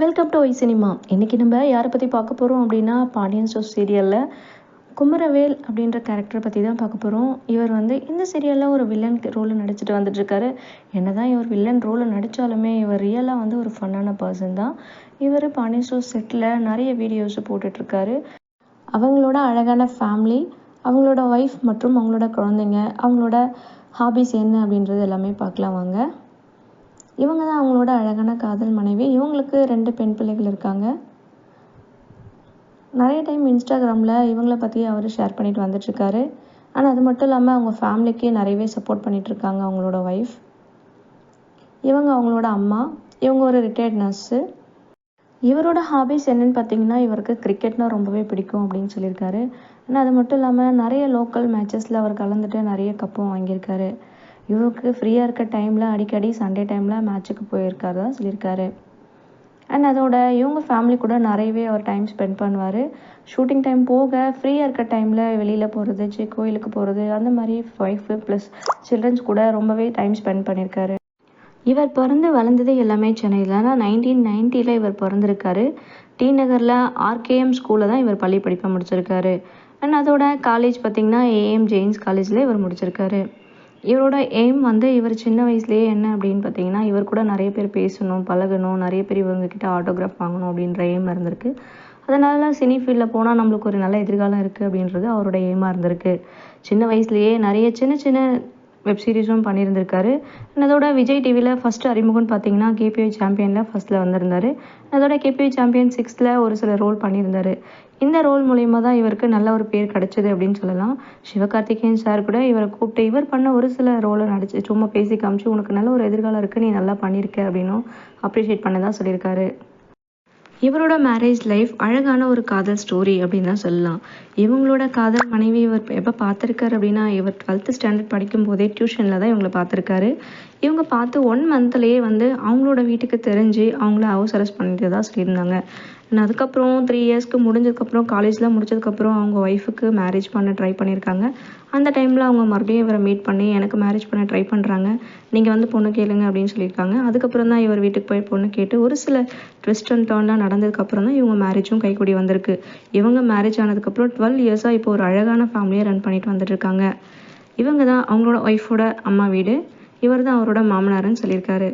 Welcome to Y cinema இன்றைக்கி நம்ம யாரை பற்றி பார்க்க போகிறோம் அப்படின்னா பாண்டியன் ஸ்டோர் சீரியலில் குமரவேல் அப்படின்ற கேரக்டரை பற்றி தான் பார்க்க போகிறோம் இவர் வந்து இந்த சீரியலில் ஒரு வில்லன் ரோலில் நடிச்சுட்டு வந்துட்டுருக்காரு என்ன தான் இவர் வில்லன் ரோலில் நடித்தாலுமே இவர் ரியலாக வந்து ஒரு ஃபன்னான பர்சன் தான். இவர் பாண்டியன் ஸ்டோர் செட்டில் நிறைய வீடியோஸ் போட்டுட்ருக்காரு அவங்களோட அழகான ஃபேமிலி அவங்களோட ஒய்ஃப் மற்றும் அவங்களோட குழந்தைங்க அவங்களோட ஹாபிஸ் என்ன அப்படின்றது எல்லாமே பார்க்கலாம் வாங்க. இவங்க தான் அவங்களோட அழகான காதல் மனைவி. இவங்களுக்கு ரெண்டு பெண் பிள்ளைகள் இருக்காங்க. நிறைய டைம் இன்ஸ்டாகிராமில் இவங்களை பற்றி அவர் ஷேர் பண்ணிட்டு வந்துட்டுருக்காரு. ஆனால் அது மட்டும் இல்லாமல் அவங்க ஃபேமிலிக்கு நிறையவே சப்போர்ட் பண்ணிகிட்ருக்காங்க அவங்களோட ஒய்ஃப் இவங்க அவங்களோட அம்மா. இவங்க ஒரு ரிட்டையர்ட் நர்ஸு இவரோட ஹாபிஸ் என்னன்னு பார்த்தீங்கன்னா இவருக்கு கிரிக்கெட்னா ரொம்பவே பிடிக்கும் அப்படின்னு சொல்லியிருக்காரு. ஆனால் அது மட்டும் இல்லாமல் நிறைய லோக்கல் மேட்சஸில் அவர் கலந்துட்டு நிறைய கப்பும் வாங்கியிருக்காரு. இவருக்கு ஃப்ரீயாக இருக்க டைமில் அடிக்கடி சண்டே டைமில் மேட்ச்சுக்கு போயிருக்காரு தான் சொல்லியிருக்காரு. அண்ட் அதோட இவங்க ஃபேமிலி கூட நிறையவே அவர் டைம் ஸ்பெண்ட் பண்ணுவார். ஷூட்டிங் டைம் போக ஃப்ரீயாக இருக்க டைமில் வெளியில் போகிறது சி கோயிலுக்கு போகிறது அந்த மாதிரி ஒய்ஃபு ப்ளஸ் சில்ட்ரன்ஸ் கூட ரொம்பவே டைம் ஸ்பெண்ட் பண்ணியிருக்காரு. இவர் பிறந்து வளர்ந்தது எல்லாமே சென்னையில். ஆனால் நைன்டீன் நைன்ட்டியில் இவர் பிறந்திருக்காரு. டி நகரில் ஆர்கேஎம் ஸ்கூலில் தான் இவர் பள்ளி படிப்பை முடிச்சிருக்காரு. அண்ட் அதோட காலேஜ் பார்த்திங்கன்னா ஏஎம் ஜெயின்ஸ் காலேஜில் இவர் முடிச்சிருக்காரு. இவரோட எய்ம் வந்து இவர் சின்ன வயசுலேயே என்ன அப்படின்னு பார்த்தீங்கன்னா இவர் கூட நிறைய பேர் பேசணும் பழகணும் நிறைய பேர் இவங்கக்கிட்ட ஆட்டோகிராஃப் வாங்கணும் அப்படின்ற எய்ம் இருந்திருக்கு. அதனால சினி ஃபீல்டில் போனால் நம்மளுக்கு ஒரு நல்ல எதிர்காலம் இருக்குது அப்படின்றது அவரோட எய்மாக இருந்திருக்கு. சின்ன வயசுலேயே நிறைய சின்ன சின்ன வெப் சீரிஸும் பண்ணியிருந்திருக்காரு. அதோட விஜய் டிவியில் ஃபஸ்ட்டு அறிமுகம்னு பார்த்தீங்கன்னா கேபிஐ சாம்பியனில் ஃபஸ்ட்டில் வந்திருந்தார். அதோட கேபிஐ சாம்பியன் சிக்ஸ்த்தில் ஒரு சில ரோல் பண்ணியிருந்தார். இந்த ரோல் மூலயமா தான் இவருக்கு நல்ல ஒரு பேர் கிடைச்சது அப்படின்னு சொல்லலாம். சிவகார்த்திகேயன் சார் கூட இவரை கூப்பிட்டு இவர் பண்ண ஒரு சில ரோலை நடிச்சு சும்மா பேசி காமிச்சு உனக்கு நல்ல ஒரு எதிர்காலம் இருக்குது நீ நல்லா பண்ணியிருக்க அப்படின்னும் அப்ரிஷியேட் பண்ணதான் சொல்லியிருக்காரு. இவரோட மேரேஜ் லைஃப் அழகான ஒரு காதல் ஸ்டோரி அப்படின்னு தான் சொல்லலாம். இவங்களோட காதல் மனைவி இவர் எப்போ பார்த்துருக்காரு அப்படின்னா இவர் டுவெல்த்து ஸ்டாண்டர்ட் படிக்கும் போதே டியூஷனில் தான் இவங்களை பார்த்துருக்காரு. இவங்க பார்த்து ஒன் மந்த்லேயே வந்து அவங்களோட வீட்டுக்கு தெரிஞ்சு அவங்கள ஹவுஸ் அரெஸ்ட் பண்ணிட்டு தான் சொல்லியிருந்தாங்க. அதுக்கப்புறம் த்ரீ இயர்ஸ்க்கு முடிஞ்சதுக்கப்புறம் காலேஜ்லாம் முடிச்சதுக்கப்புறம் அவங்க ஒய்ஃபுக்கு மேரேஜ் பண்ண ட்ரை பண்ணியிருக்காங்க அந்த டைமில் அவங்க மறுபடியும் இவரை மீட் பண்ணி எனக்கு மேரேஜ் பண்ண ட்ரை பண்ணுறாங்க நீங்கள் வந்து பொண்ணு கேளுங்க அப்படின்னு சொல்லியிருக்காங்க. அதுக்கப்புறம் தான் இவர் வீட்டுக்கு போய் பொண்ணு கேட்டு ஒரு சில ட்விஸ்ட் அண்ட் டேர்ன்லாம் நடந்ததுக்கப்புறம் தான் இவங்க மேரேஜும் கைக்கூடி வந்திருக்கு. இவங்க மேரேஜ் ஆனதுக்கப்புறம் டுவெல் இயர்ஸாக இப்போ ஒரு அழகான ஃபேமிலியை ரன் பண்ணிட்டு வந்துட்டு இருக்காங்க. இவங்க தான் அவங்களோட ஒய்ஃபோட அம்மா வீடு. இவர் தான் அவரோட மாமனாருன்னு சொல்லியிருக்காரு.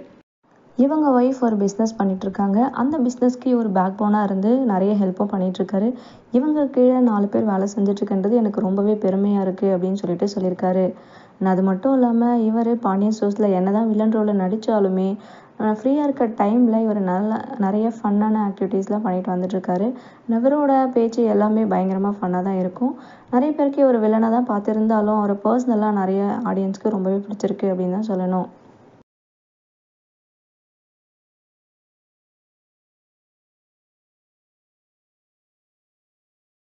இவங்க ஒய்ஃப் ஒரு பிஸ்னஸ் பண்ணிகிட்ருக்காங்க அந்த பிஸ்னஸ்க்கு ஒரு பேக் போனாக இருந்து நிறைய ஹெல்ப்பும் பண்ணிகிட்ருக்காரு இவங்க கீழே நாலு பேர் வேலை செஞ்சிட்ருக்கன்றது எனக்கு ரொம்பவே பெருமையாக இருக்குது அப்படின்னு சொல்லிட்டு சொல்லியிருக்காரு. அது மட்டும் இல்லாமல் இவர் பாண்டியன் ஸ்டோர்ஸில் என்ன தான் வில்லன் ரோலில் நடித்தாலுமே ஃப்ரீயாக இருக்க டைமில் இவர் நல்ல நிறைய ஃபன்னான ஆக்டிவிட்டீஸ்லாம் பண்ணிட்டு வந்துட்டுருக்காரு. இவரோட பேச்சு எல்லாமே பயங்கரமாக ஃபன்னாக தான் இருக்கும். நிறைய பேருக்கு ஒரு வில்லனாக தான் பார்த்துருந்தாலும் அவர் பர்சனலாக நிறைய ஆடியன்ஸ்க்கு ரொம்பவே பிடிச்சிருக்கு அப்படின்னு தான் சொல்லணும்.